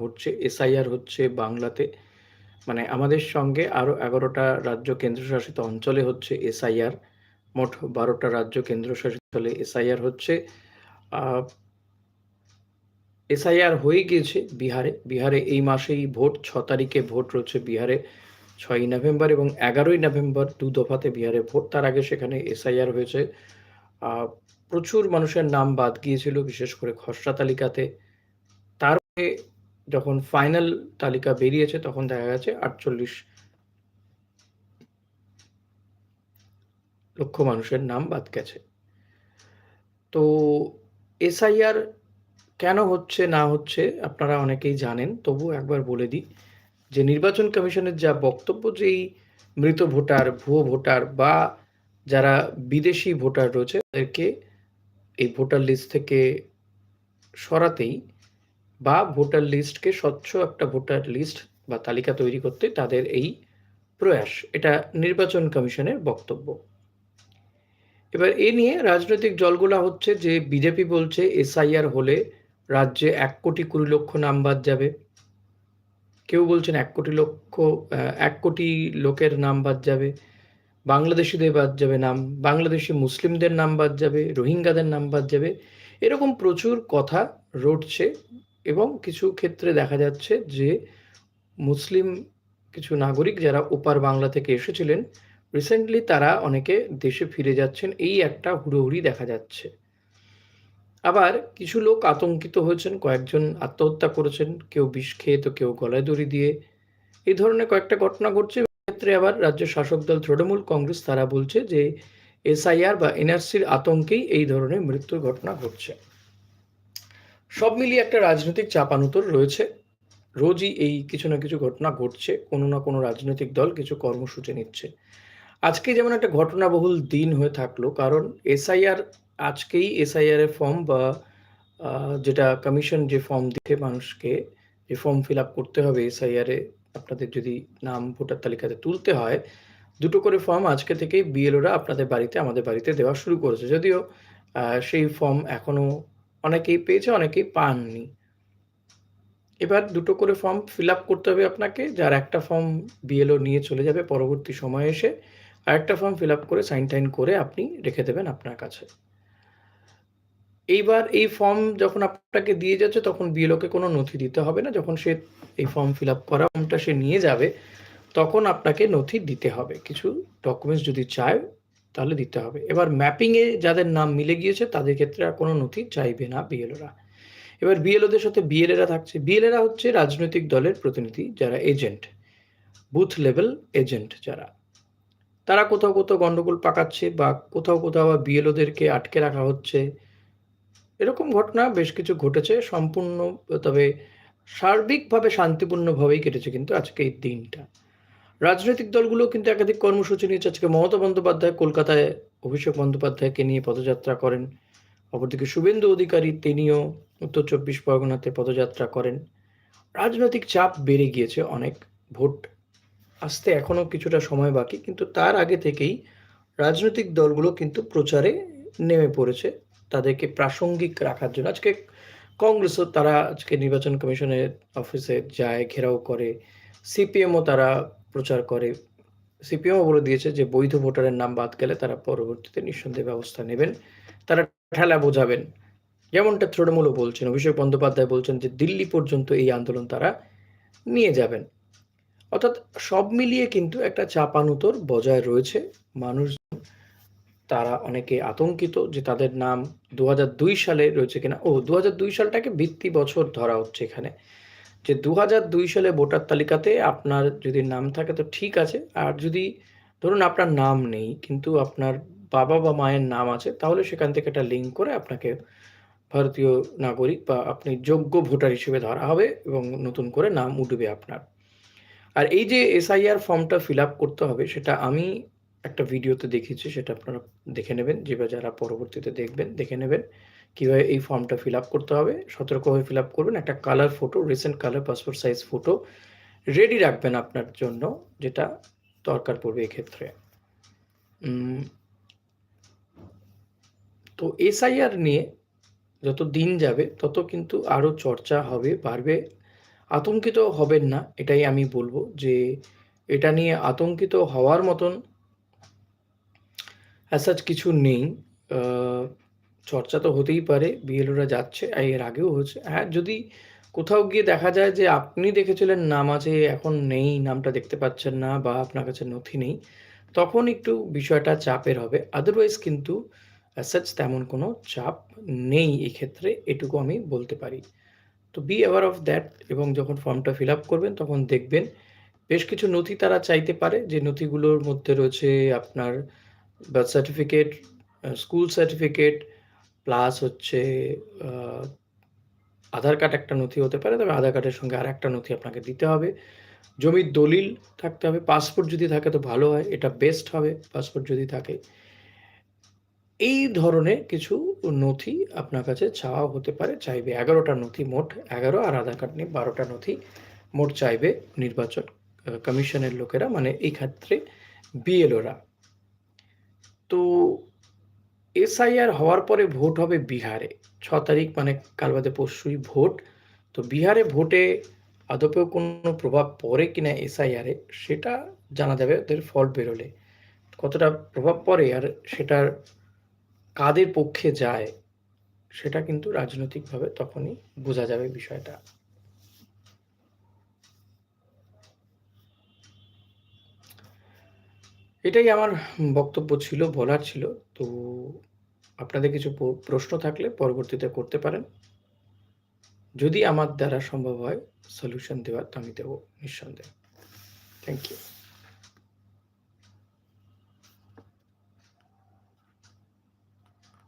ঘটছে, এসআইআর হচ্ছে বাংলাতে। মানে আমাদের সঙ্গে আরও এগারোটা রাজ্য কেন্দ্রশাসিত অঞ্চলে হচ্ছে এসআইআর। মোট বারোটা রাজ্য কেন্দ্রশাসিত অঞ্চলে এসআইআর হচ্ছে। এসআইআর হয়ে গিয়েছে বিহারে। বিহারে এই মাসেই ভোট, ছ তারিখে ভোট রয়েছে বিহারে, ছয়ই নভেম্বর এবং এগারোই নভেম্বর দু দফাতে বিহারে ভোট। তার আগে সেখানে এসআইআর হয়েছে। প্রচুর মানুষের নাম বাদ গিয়েছিল, বিশেষ করে খসড়া তালিকাতে। তারপরে যখন ফাইনাল তালিকা বেরিয়েছে, তখন দেখা গেছে আটচল্লিশ লক্ষ মানুষের নাম বাদ গেছে। তো এসআইআর কেন হচ্ছে, না হচ্ছে, আপনারা অনেকেই জানেন, তবু একবার বলে দিই যে নির্বাচন কমিশনের যা বক্তব্য, যে এই মৃত ভোটার, ভুয়ো ভোটার বা যারা বিদেশি ভোটার রয়েছে, তাদেরকে এই ভোটার লিস্ট থেকে সরাতেই বা ভোটার লিস্টকে স্বচ্ছ একটা ভোটার লিস্ট বা তালিকা তৈরি করতে তাদের এই প্রয়াস। এটা নির্বাচন কমিশনের বক্তব্য। এবার এ নিয়ে রাজনৈতিক দলগুলা হচ্ছে যে বিজেপি বলছে, এসআইআর হলে রাজ্যে এক কোটি কুড়ি লক্ষ নাম বাদ যাবে। কেউ বলছেন এক কোটি লক্ষ এক কোটি লোকের নাম বাদ যাবে। বাংলাদেশিদের বাদ যাবে নাম, বাংলাদেশি মুসলিমদের নাম বাদ যাবে, রোহিঙ্গাদের নাম বাদ যাবে। এরকম প্রচুর কথা রটছে এবং কিছু ক্ষেত্রে দেখা যাচ্ছে যে মুসলিম কিছু নাগরিক যারা ওপার বাংলা থেকে এসেছিলেন রিসেন্টলি তারা অনেকে দেশে ফিরে যাচ্ছেন, এই একটা হুড়োহুড়ি দেখা যাচ্ছে। আবার কিছু লোক আতঙ্কিত হয়েছেন, কয়েকজন আত্মহত্যা করেছেন, কেউ বিষ খেয়ে তো কেউ গলায় দড়ি দিয়ে। এই ধরনের কয়েকটা ঘটনা ঘটছে। ক্ষেত্রে আবার রাজ্য শাসক দল তৃণমূল কংগ্রেস তারা বলছে যে এসআইআর বা এনআরসির আতঙ্কেই এই ধরনের মৃত্যুর ঘটনা ঘটছে। সব মিলিয়ে একটা রাজনৈতিক চাপানুতর রয়েছে। রোজই এই কিছু না কিছু ঘটনা ঘটছে, কোনো না কোনো রাজনৈতিক দল কিছু কর্মসূচি নিচ্ছে। আজকে যেমন একটা ঘটনাবহুল দিন হয়ে থাকল, কারণ এসআইআর আজকেই এসআইআর এর ফর্ম বা যেটা কমিশন যে ফর্ম দিতে মানুষকে, যে ফর্ম ফিল আপ করতে হবে এসআইআর এ, আপনাদের যদি নাম ভোটার তালিকাতে তুলতে হয়, দুটো করে ফর্ম আজকে থেকেই বিএলওরা আপনাদের বাড়িতে, আমাদের বাড়িতে দেওয়া শুরু করেছে। যদিও সেই ফর্ম এখনও অনেকেই পেয়েছে, অনেকেই পাননি। এবার দুটো করে ফর্ম ফিল আপ করতে হবে আপনাকে, যার একটা ফর্ম বিএলও নিয়ে চলে যাবে পরবর্তী সময়ে এসে, আর একটা ফর্ম ফিল আপ করে সাইন টাইন করে আপনি রেখে দেবেন আপনার কাছে। এইবার এই ফর্ম যখন আপনাকে দিয়ে যাচ্ছে, তখন বিএলওকে কোনো নথি দিতে হবে না। যখন সে এই ফর্ম ফিল আপ করা ফর্মটা সে নিয়ে যাবে, তখন আপনাকে নথি দিতে হবে। কিছু ডকুমেন্টস যদি চায় তাহলে দিতে হবে। এবার ম্যাপিংয়ে যাদের নাম মিলে গিয়েছে, তাদের ক্ষেত্রে আর কোনো নথি চাইবে না বিএলওরা এবার বিএলওদের সাথে বিএলএরা থাকছে। বিএলএরা হচ্ছে রাজনৈতিক দলের প্রতিনিধি যারা এজেন্ট বুথ লেভেল এজেন্ট যারা। তারা কোথাও কোথাও গন্ডগোল পাকাচ্ছে বা কোথাও কোথাও আবার বিএলওদেরকে আটকে রাখা হচ্ছে। এরকম ঘটনা বেশ কিছু ঘটেছে। সম্পূর্ণ, তবে সার্বিকভাবে শান্তিপূর্ণভাবেই কেটেছে কিন্তু আজকে এই দিনটা। রাজনৈতিক দলগুলো কিন্তু একাধিক কর্মসূচি নিয়েছে। আজকে মমতা বন্দ্যোপাধ্যায় কলকাতায় অভিষেক বন্দ্যোপাধ্যায়কে নিয়ে পদযাত্রা করেন। অপরদিকে শুভেন্দু অধিকারী তিনিও উত্তর চব্বিশ পরগনাতে পদযাত্রা করেন। রাজনৈতিক চাপ বেড়ে গিয়েছে অনেক। ভোট আসতে এখনও কিছুটা সময় বাকি, কিন্তু তার আগে থেকেই রাজনৈতিক দলগুলো কিন্তু প্রচারে নেমে পড়েছে তাদেরকে প্রাসঙ্গিক রাখার জন্য। আজকে কংগ্রেসও তারা আজকে নির্বাচন কমিশনের অফিসে যায়, ঘেরাও করে। সিপিএমও তারা প্রচার করে। সিপিএমও বলে দিয়েছে যে, বৈধ ভোটারের নাম বাদ গেলে তারা পরবর্তীতে নিঃসন্দেহ ব্যবস্থা নেবেন। তারা ঠেলা বোঝাবেন। যেমনটা তৃণমূলও বলছেন, অভিষেক বন্দ্যোপাধ্যায় বলছেন যে, দিল্লি পর্যন্ত এই আন্দোলন তারা নিয়ে যাবেন। অর্থাৎ সব মিলিয়ে কিন্তু একটা চাপানুতর বজায় রয়েছে। মানুষ তারা অনেকে আতঙ্কিত যে, তাদের নাম দু হাজার দুই সালে রয়েছে কিনা। ও দু হাজার দুই সালটাকে ভিত্তি বছর ধরা হচ্ছে এখানে। যে দু দুই সালে ভোটার তালিকাতে আপনার যদি নাম থাকে তো ঠিক আছে। আর যদি ধরুন আপনার নাম নেই, কিন্তু আপনার বাবা বা মায়ের নাম আছে, তাহলে সেখান থেকে একটা লিঙ্ক করে আপনাকে ভারতীয় নাগরিক বা আপনি যোগ্য ভোটার হিসেবে ধরা হবে এবং নতুন করে নাম উঠবে আপনার। আর এই যে এসআইআর ফর্মটা ফিল আপ করতে হবে, সেটা আমি একটা ভিডিওতে দেখিয়েছি সেটা আপনারা দেখে নেবেন, যে যারা পরবর্তীতে দেখবেন, দেখে নেবেন। কীভাবে এই ফর্মটা ফিল আপ করতে হবে? সতর্কভাবে ফিল আপ করবেন। একটা colour photo recent colour passport size photo ready রাখবেন আপনার জন্য, যেটা দরকার পড়বে এক্ষেত্রে। তো এসআইআর নিয়ে যত দিন যাবে, তত কিন্তু আরও চর্চা হবে, বাড়বে। আতঙ্কিত হবেন না, এটাই আমি বলব যে এটা নিয়ে আতঙ্কিত হওয়ার মতন অ্যাসাচ কিছু নেই। চর্চা তো হতেই পারে, বিএলওরা যাচ্ছে এর আগেও হয়েছে। হ্যাঁ যদি কোথাও গিয়ে দেখা যায় যে আপনি দেখেছিলেন নাম আছে, এখন নেই, নামটা দেখতে পাচ্ছেন না বা আপনার কাছে নথি নেই, তখন একটু বিষয়টা চাপের হবে। আদারওয়াইজ কিন্তু অ্যাসাচ তেমন কোনো চাপ নেই এক্ষেত্রে, এটুকু আমি বলতে পারি। তো বি অ্যাওয়ার অফ দ্যাট এবং যখন ফর্মটা ফিল আপ করবেন, তখন দেখবেন বেশ কিছু নথি তারা চাইতে পারে, যে নথিগুলোর মধ্যে রয়েছে আপনার birth certificate school certificate plus হচ্ছে আধার কার্ড একটা নথি হতে পারে, তবে আধার কার্ডের সঙ্গে আর একটা নথি আপনাকে দিতে হবে। জমির দলিল থাকতে হবে পাসপোর্ট যদি থাকে তো ভালো হয়, এটা বেস্ট হবে পাসপোর্ট যদি থাকে। এই ধরনের কিছু নথি আপনার কাছে চাওয়া হতে পারে, চাইবে এগারোটা নথি মোট, এগারো, আর আধার কার্ড নিয়ে বারোটা নথি মোট চাইবে নির্বাচন কমিশনের লোকেরা মানে এই ক্ষেত্রে বিএলওরা তো এসআইআর হওয়ার পরে ভোট হবে বিহারে। ছ তারিখ মানে কাল বাদে পরশুই ভোট। তো বিহারে ভোটে আদপেও কোনো প্রভাব পড়ে কিনা এসআইআরে সেটা জানা যাবে, ওদের ফল বেরোলে। কতটা প্রভাব পড়ে আর সেটার কাদের পক্ষে যায়, সেটা কিন্তু রাজনৈতিকভাবে তখনই বোঝা যাবে বিষয়টা। এটাই আমার বক্তব্য ছিল, বলার ছিল। তো আপনাদের কিছু প্রশ্ন থাকলে পরবর্তীতে করতে পারেন। যদি আমার দ্বারা সম্ভব হয় সলিউশন দেওয়ার, তো আমি দেবো, নিঃসন্দেহে। Thank you